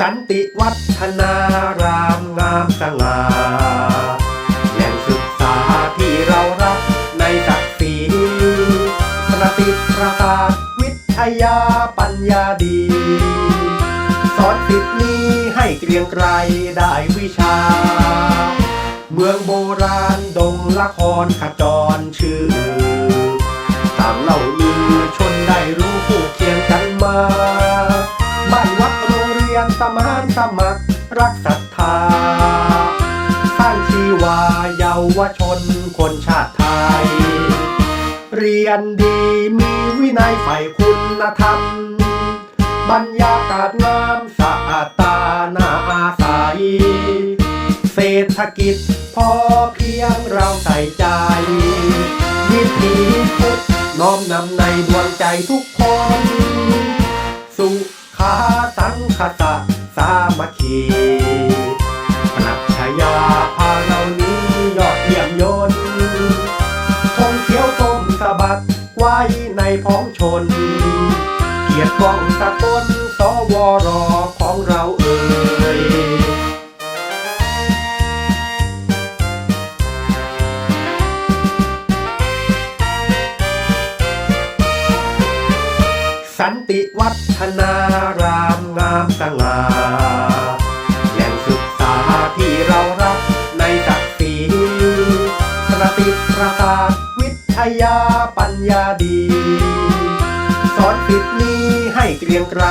สันติวัฒนารามงามสง่าแหล่งศึกษาที่เรารักในศักดิ์ศรีประติดประสาทวิทยาปัญญาดี สอนสิทธินี้ให้เกรียงไกรได้วิชา เมืองโบราณดงละครขจรชื่อต่างเล่าลือชนได้รู้ผู้ เยาวชนคนชาติไทย เรียนดีมีวินัยใฝ่คุณธรรม บรรยากาศงามสะอาดตาหน้าอาศัย เศรษฐกิจพอเพียงเราใส่ใจ วิถีพุทธน้อมนำในดวงใจทุกคน สุขาสังคสะสามัคคี เกียรติกองสะกลสวรของเราเอ่ยสันติวัฒนารามงามสง่าแหล่งศึกษาที่เรารักในศักดิ์ศรีประติดประสาทวิทยาปัญญาดี สอนสิทธินี้ให้ เกรียงไกร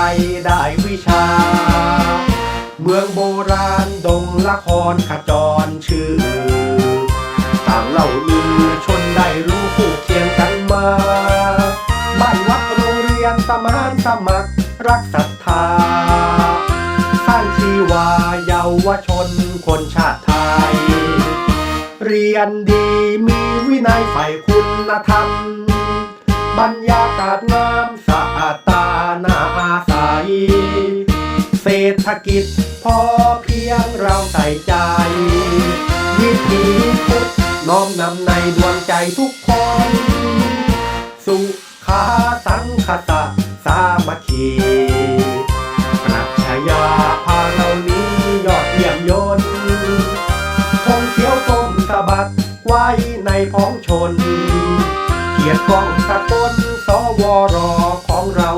ได้วิชา เมืองโบราณดงละครขจรชื่อ ต่างเล่าลือชนได้รู้ผู้เคียงกันมา บ้านวัดโรงเรียนสมานสมัครรักศรัทธา สร้างชีวาเยาวชนคนชาติไทย เรียนดีมีวินัยใฝ่คุณธรรมบรรยากาศงามสะอาดตา เศรษฐกิจ พอเพียงเราใส่ใจ วิถีพุทธน้อมนำในดวงใจทุกคน สุขาสังคสะสามัคคีปรัชญาพาเรานี้ยอดเยี่ยมยนต์ธงเขียวต้มสะบัดไว้ในพ้องชน เกียรติกองสะกลสวรของเรา